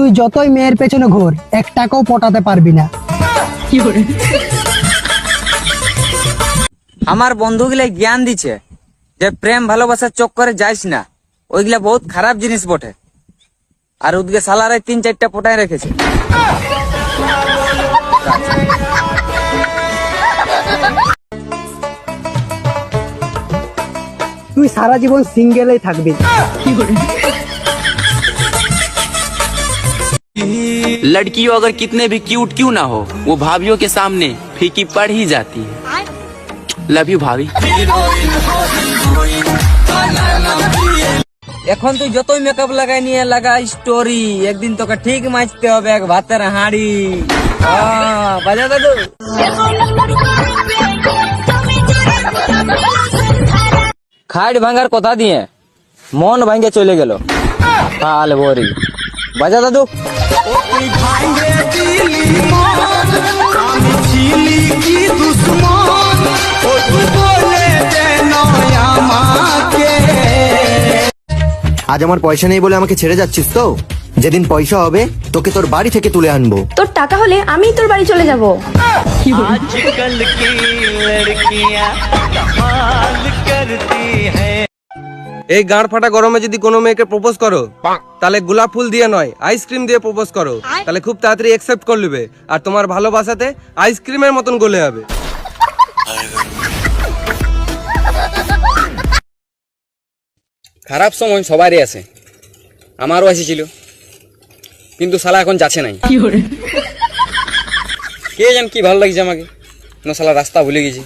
তুই যতই মেয়ের পেছনে ঘোর এক টাকাও পটাতে পারবি না। আমার বন্ধুগুলা জ্ঞান দিছে যে প্রেম ভালোবাসার চক্করে যাইস না। ওইগুলা বহুত খারাপ জিনিস বটে। আর ওদিকে সালারে তিন চারটা পটায় রেখেছে। তুই সারা জীবন সিঙ্গেলেই থাকবি। लड़कियों अगर कितने भी क्यूट क्यों ना हो वो भाभियों के सामने फीकी पड़ ही जाती है लव यू भाभी এখন তুই যতই মেকআপ লাগাই নিয়ে লাগা স্টোরি একদিন তোকে ঠিক মাছতে হবে এক ভাতের হাঁড়ি আহ, বাজা দাদু খাট ভাঙার কথা দিয়ে মন ভাঙ্গে চলে গেল হাল বরি বাজা দাদু। আজ আমার পয়সা নেই বলে আমাকে ছেড়ে যাচ্ছিস তো? যেদিন পয়সা হবে তোকে তোর বাড়ি থেকে তুলে আনব। তোর টাকা হলে আমিই তোর বাড়ি চলে যাব। এই গাঁড় ফাটা গরমে যদি কোনো মেয়েকে প্রপোজ করো তাহলে গোলাপ ফুল দিয়ে নয় আইসক্রিম দিয়ে প্রপোজ করো। তাহলে খুব তাড়াতাড়ি একসেপ্ট করে নেবে। আর তোমার ভালোবাসাতে আইসক্রিমের মতন গলে যাবে। খারাপ সময় সবারই আছে। আমারও এসেছিল। কিন্তু শালা এখন যাচ্ছে নাই। কে জান কি ভালো লাগছে আমাকে। না শালা রাস্তা ভুলে গেছি।